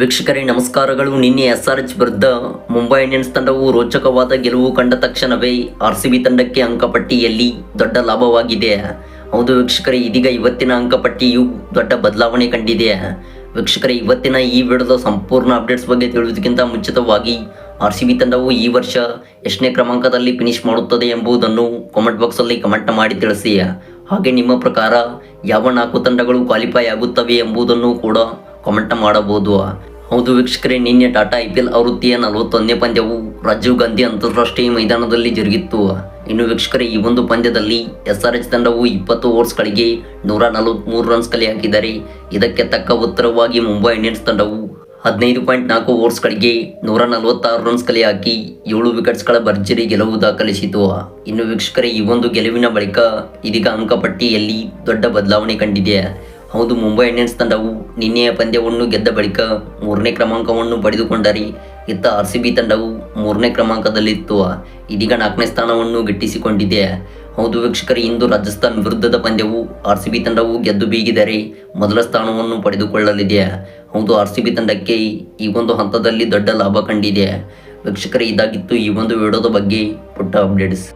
ವೀಕ್ಷಕರೇ, ನಮಸ್ಕಾರಗಳು. ನಿನ್ನೆ ಎಸ್ ಆರ್ ಎಚ್ ವಿರುದ್ಧ ಮುಂಬೈ ಇಂಡಿಯನ್ಸ್ ತಂಡವು ರೋಚಕವಾದ ಗೆಲುವು ಕಂಡ ತಕ್ಷಣವೇ ಆರ್ ಸಿ ಬಿ ತಂಡಕ್ಕೆ ಅಂಕಪಟ್ಟಿಯಲ್ಲಿ ದೊಡ್ಡ ಲಾಭವಾಗಿದೆ. ಹೌದು ವೀಕ್ಷಕರೇ, ಇದೀಗ ಇವತ್ತಿನ ಅಂಕಪಟ್ಟಿಯು ದೊಡ್ಡ ಬದಲಾವಣೆ ಕಂಡಿದೆ. ವೀಕ್ಷಕರೇ, ಇವತ್ತಿನ ಈ ವಿಡಿಯೋದ ಸಂಪೂರ್ಣ ಅಪ್ಡೇಟ್ಸ್ ಬಗ್ಗೆ ತಿಳಿಯೋದಕ್ಕಿಂತ ಮುಂಚಿತವಾಗಿ ಆರ್ ಸಿ ಬಿ ತಂಡವು ಈ ವರ್ಷ ಎಷ್ಟನೇ ಕ್ರಮಾಂಕದಲ್ಲಿ ಫಿನಿಶ್ ಮಾಡುತ್ತದೆ ಎಂಬುದನ್ನು ಕಾಮೆಂಟ್ ಬಾಕ್ಸಲ್ಲಿ ಕಮೆಂಟ್ ಮಾಡಿ ತಿಳಿಸಿ. ಹಾಗೆ ನಿಮ್ಮ ಪ್ರಕಾರ ಯಾವ ನಾಲ್ಕು ತಂಡಗಳು ಕ್ವಾಲಿಫೈ ಆಗುತ್ತವೆ ಎಂಬುದನ್ನು ಕೂಡ ಕಾಮೆಂಟ್ ಮಾಡಬಹುದು. ಹೌದು ವೀಕ್ಷಕರೇ, ನಿನ್ನೆ ಟಾಟಾ ಐ ಪಿ ಎಲ್ ಆವೃತ್ತಿಯ ನಲವತ್ತೊಂದನೇ ಪಂದ್ಯವು ರಾಜೀವ್ ಗಾಂಧಿ ಅಂತಾರಾಷ್ಟ್ರೀಯ ಮೈದಾನದಲ್ಲಿ ಜರುಗಿತ್ತು. ಇನ್ನು ವೀಕ್ಷಕರೇ, ಈ ಒಂದು ಪಂದ್ಯದಲ್ಲಿ ಎಸ್ ಆರ್ ಎಚ್ ತಂಡವು ಇಪ್ಪತ್ತು ಓವರ್ಸ್ಗಳಿಗೆ ನೂರ ನಲವತ್ತ್ಮೂರು ರನ್ಸ್ ಕಲೆ ಹಾಕಿದ್ದಾರೆ ಇದಕ್ಕೆ ತಕ್ಕ ಉತ್ತರವಾಗಿ ಮುಂಬೈ ಇಂಡಿಯನ್ಸ್ ತಂಡವು ಹದಿನೈದು ಪಾಯಿಂಟ್ ನಾಲ್ಕು ಓವರ್ಸ್ಗಳಿಗೆ ನೂರ ನಲವತ್ತಾರು ರನ್ಸ್ ಕಲೆ ಹಾಕಿ ಏಳು ವಿಕೆಟ್ಸ್ಗಳ ಭರ್ಜರಿ ಗೆಲುವು ದಾಖಲಿಸಿತು. ಇನ್ನು ವೀಕ್ಷಕರೇ, ಈ ಒಂದು ಗೆಲುವಿನ ಬಳಿಕ ಇದೀಗ ಅಂಕಪಟ್ಟಿಯಲ್ಲಿ ದೊಡ್ಡ ಬದಲಾವಣೆ ಕಂಡಿದೆ. ಹೌದು, ಮುಂಬೈ ಇಂಡಿಯನ್ಸ್ ತಂಡವು ನಿನ್ನೆಯ ಪಂದ್ಯವನ್ನು ಗೆದ್ದ ಬಳಿಕ ಮೂರನೇ ಕ್ರಮಾಂಕವನ್ನು ಪಡೆದುಕೊಂಡರೆ, ಇತ್ತ ಆರ್ ಸಿ ಬಿ ತಂಡವು ಮೂರನೇ ಕ್ರಮಾಂಕದಲ್ಲಿತ್ತು. ಇದೀಗ ನಾಲ್ಕನೇ ಸ್ಥಾನವನ್ನು ಗಿಟ್ಟಿಸಿಕೊಂಡಿದೆ. ಹೌದು, ವೀಕ್ಷಕರು, ಇಂದು ರಾಜಸ್ಥಾನ್ ವಿರುದ್ಧದ ಪಂದ್ಯವು ಆರ್ ಸಿ ಬಿ ತಂಡವು ಗೆದ್ದು ಬೀಗಿದರೆ ಮೊದಲ ಸ್ಥಾನವನ್ನು ಪಡೆದುಕೊಳ್ಳಲಿದೆ. ಹೌದು, ಆರ್ ಸಿ ಬಿ ತಂಡಕ್ಕೆ ಈ ಒಂದು ಹಂತದಲ್ಲಿ ದೊಡ್ಡ ಲಾಭ ಕಂಡಿದೆ. ವೀಕ್ಷಕರು, ಇದಾಗಿತ್ತು ಈ ಒಂದು ವಿಡಿಯೋದ ಬಗ್ಗೆ ಪುಟ್ಟ ಅಪ್ಡೇಟ್ಸ್.